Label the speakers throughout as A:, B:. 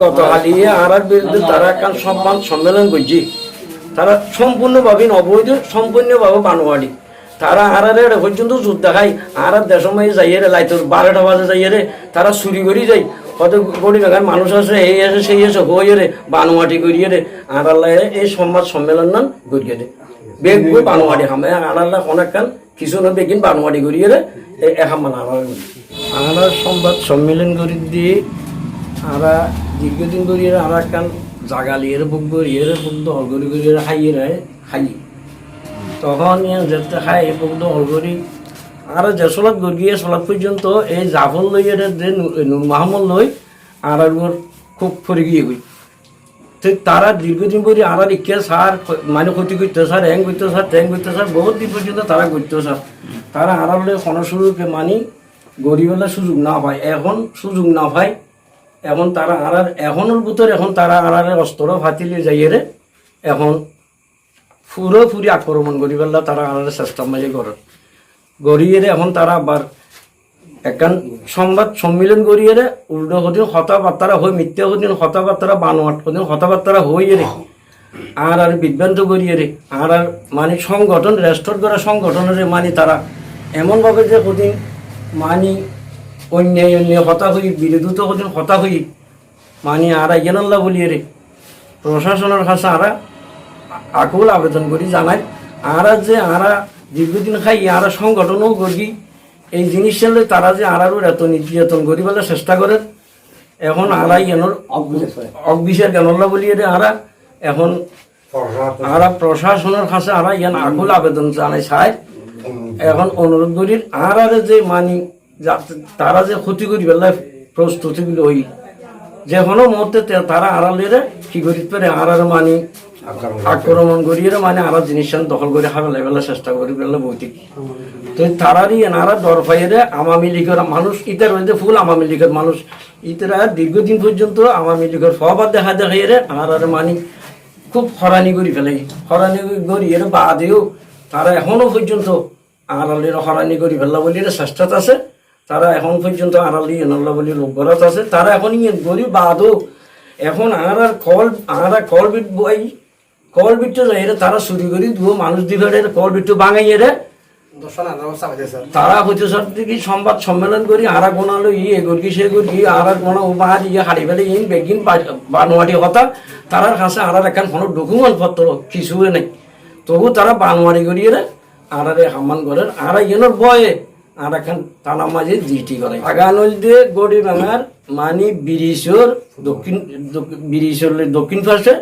A: গত হালিয়ে আরার বিরুদ্ধে তারা একটা সম্মান সম্মেলন করছে। তারা সম্পূর্ণভাবে অবৈধ সম্পূর্ণভাবে বানোয়ারি তারা আরারে পর্যন্ত যুদ্ধ দেখায় আরার দেশময় যাইয়ে রে লাইতো বারোটা বাজে যাইয়ে রে, তারা চুরি করি যায়। কত কোটি টাকার মানুষ আছে, এই আছে, সেই আছে, হয়ে রে, বানোয়াটি করিয়ে রে। আরাল্লাহ এই সংবাদ সম্মেলন নাম করিয়ে রে বেগ বই বানোয়াটি হামে আরাল্লাহ অনেক কান কিছু না বেগিন বানোয়াটি করিয়ে রে একামান আরার আরার সংবাদ সম্মেলন করি দিয়ে আরা দীর্ঘদিন ধরে আরা কান জাগালিয়ে বুক করিয়ে বুক দল করি করিয়ে খাইয়ে রে খাই তখন যেতে খাই বুক দল করি। আর যে সলাৎ গিয়ে সলাৎ পর্যন্ত এই জাফর লইয়ে যে নূ- নূর মাহমুদ লই, আর আর খুব ফরে গিয়ে গই। তো তারা দীর্ঘদিন ধরে আর ইকে সার মানে ক্ষতি করতে, স্যার হ্যাং করতে, স্যার ট্যাং করতে, স্যার, বহুত দিন পর্যন্ত তারা করতে, স্যার। তারা আড়ালে ক্ষণস্বরূপে মানি গরিবেলা সুযোগ না পায়। এখন সুযোগ না পায় এখন তারা আড়ার, এখনের ভিতর এখন তারা আড়ারে অস্ত্র ফাতিলে যাইয়ে এখন পুরোপুরি আক্রমণ করি পেলা তারা আড়ারে চেষ্টা মাঝে করে। গড়িয়ে এখন তারা আবার একান সংবাদ সম্মিলন করিয়ে রে, উল্টো হদিন কথাবার্তারা হই মিথ্যা হদিন কথাবার্তারা বানোয়াট হদিন কথাবার্তারা হইয়ে রে। আর আর বিভ্রান্ত করিয়ে রে, আর আর মানে সংগঠন রেস্টোর করা সংগঠনের মানে তারা এমনভাবে যে হদিন মানি অন্যায় অন্যায় হতা হই বিরোধিত হদিন হতা হই। মানে আর ইয়ানাল্লাহ বলিয়ে রে প্রশাসনের কাছে আরা আকুল আবেদন করি জানাই। আরা যে আরা দীর্ঘদিন খাই আরা সংগঠনও করি এই জিনিসটা লই তারা যে আরারও এত নির্যাতন করি বলে চেষ্টা করে এখন আরা ইয়ানোর অবিশ্বাস জ্ঞানল্লা বলিয়ে রে আরা। এখন আরা প্রশাসনের কাছে আরা ইয়ান আকুল আবেদন জানাই চাই এখন অনুরোধ করি আর আরে যে মানি তারা যে ক্ষতি করি বেলা প্রস্তুতিগুলো হই যে কোনো মুহূর্তে তারা আড়ালে কি করি পারে? আর মানি আক্রমণ করিয়ে মানে আর জিনিস দখল করে খাবে লেবেলা চেষ্টা করি পেলে বৈঠিক তো তারারই এনারা দর পাইয়ে আওয়ামী লীগের মানুষ ইতার হইতে ফুল আওয়ামী লীগের মানুষ। ইতারা দীর্ঘদিন পর্যন্ত আওয়ামী লীগের ফবাদ দেখা দেখাইয়ে আর আর মানি খুব হরানি করি ফেলে। হরানি করি এর বাদেও তারা এখনও পর্যন্ত আড়ালের হরানি করি ফেললা বলি এর চেষ্টাত আছে। তারা এখন পর্যন্ত আড়ালি এনল্লা বলি লোকগরাত আছে। তারা এখন ইয়ে গরি বাদও এখন আর আর কল আর আর কল বিট বই কল বিটটা যাই তারা চুরি করি দু মানুষ দিবে কল বিটটা বাঙাইয়ে রে। তারা হচ্ছে সব দিকে সংবাদ সম্মেলন করি আরা গোনালো ই এগোর কি সেগুর কি আরা গোনা ও বাহার ইয়ে হাড়ি ফেলে ইন বেগিন বানোয়াটি কথা তারার কাছে আরার একখান কোনো ডকুমেন্ট পত্র কিছুই নেই। তবু তারা বানোয়ারি করিয়ে রে আরারে হামান করেন আরা ইয়েনোর বয়ে। আর এখন তানা মাঝে জিটি করে আগানল দিয়ে গড়ি ভাঙার মানি বিরিশর দক্ষিণ বিরিশর দক্ষিণ পাশে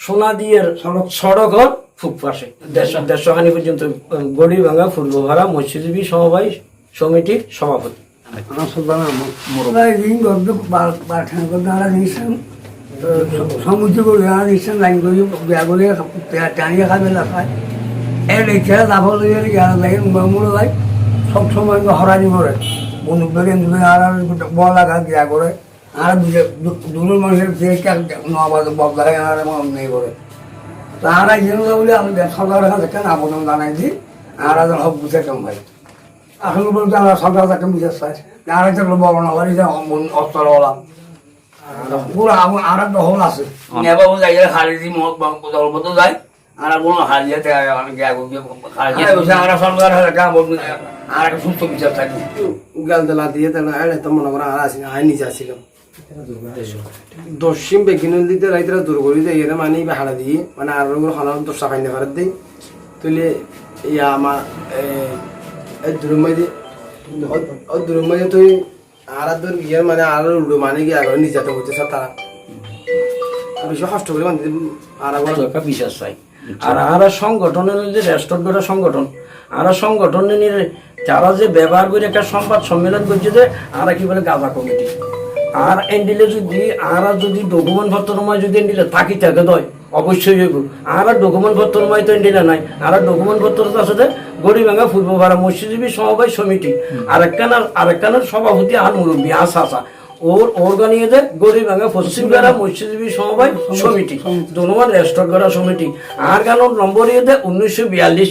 A: সোনা দিয়ে সড়ক সড়কর ফুক পাশে। দেড়শো দেড়শো খানি পর্যন্ত গড়ি ভাঙা পূর্বভাড়া মৎস্যজীবী সমবায় সমিতির সভাপতি।
B: সমুদ্র করে নিশ্চয় লাইন করি বেয়া করে টানিয়ে খাবে লাফায় এর রেখে লাভ লইয়ে গেলা লাগে সব সময় হরানি করে। বন্ধু বেগে আর বল লাগা গিয়া করে। আর দূরের মানুষের দেখে নবাদ লাগায় আর নেই করে। তারা যেন বলে আমি সরকারের কাছে কেন আবেদন জানাই দিই আর একজন হক বুঝে কেমন ভাই এখন বলতে আমরা সরকার তাকে বুঝে চাই আর একটা বড় না বাড়ি যে অস্ত্রওয়ালা পুরো আর একটা হল আছে।
C: নেবা যাই খালি দলবদ্ধ যায়। আর কোনো হারিয়ে আর সরকার আর একটা সুস্থ বিচার থাকে
D: উগাল দলা দিয়ে তাহলে এড়ে তো মনে করা আর আসি আই নিজে আসিলাম। দশিম বেগিনুল দিতে রাইতরা দূর করি দেয় এরা মানে বেহারা দিয়ে মানে আর হলাম দশটা খাইনে করে দেই তুলে ইয়া আমার এই দুরুমাই ও দুরুমাই তুই আর তোর ইয়ে মানে আর উল্টো মানে কি আগে নিজে তো হচ্ছে তারা বেশি কষ্ট করে মানে আর
A: বিশ্বাস চাই আর আরা সংগঠনের যে রেস্টোর করা সংগঠন আরা সংগঠনের যারা যে ব্যবহার করে একটা সংবাদ সম্মেলন করছে যে আরা কি বলে গাঁজা কমিটি। আর এন্ডিলে যদি আরা যদি ডকুমেন্ট পত্রময় যদি এন্ডিলে থাকি থাকে দয় অবশ্যই হইব। আর ডকুমেন্ট পত্রময় তো এন্ডিলে নাই। আর ডকুমেন্ট পত্র আছে যে গরিবাঙ্গা পূর্বভাড়া মৎস্যজীবী সমবায় সমিতি। আরেকখানার আরেকখানার সভাপতি আর মুরব্বী আশা আশা ওর অর্গানিয়ে গরিব ভাঙা পশ্চিম বেড়া মৎস্যজীবী সমবায় সমিতি। ধন্যবাদ রেস্টোর করা সমিতি। আর গানোর নম্বর ইয়ে দেয় উনিশশো বিয়াল্লিশ।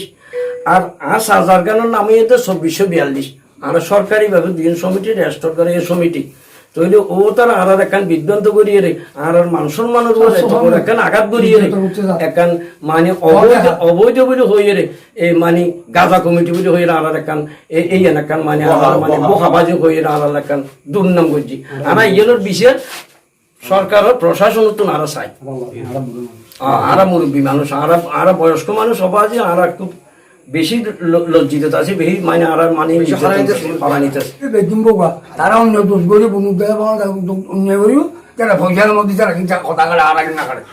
A: আর আস হাজার গানোর নামে ইয়ে দেয় চব্বিশশো বিয়াল্লিশ। আর সরকারিভাবে দিন সমিতি রেস্টোর করে এই সমিতি। তাহলে ও তারা আর একখান বিভ্রান্ত করিয়ে রে। আর আর মান সম্মানের উপরে আঘাত করিয়ে রে। একখান মানে অবৈধ অবৈধ বলে হয়ে রে। এই মানে গাজা কমিটি বলে হয়ে আর আর একখান। এই এই মানে আর মানে বোকাবাজি হয়ে আর আর একখান দুর্নাম করছি। আর ইয়েলোর বিশেষ সরকারের প্রশাসন তো আরা চাই। আরা মুরব্বী মানুষ আরা আরা বয়স্ক মানুষ সবাই আছে আরা একটু বেশি লজ্জিত আছে বেশি মানে আর মানে
B: বেদিন বোকা তারা অন্য দোষ গরিব বন্ধু দেয় অন্য করিও
C: তারা পয়সার মধ্যে তারা কিন্তু কথা কাটে আর না কাটে।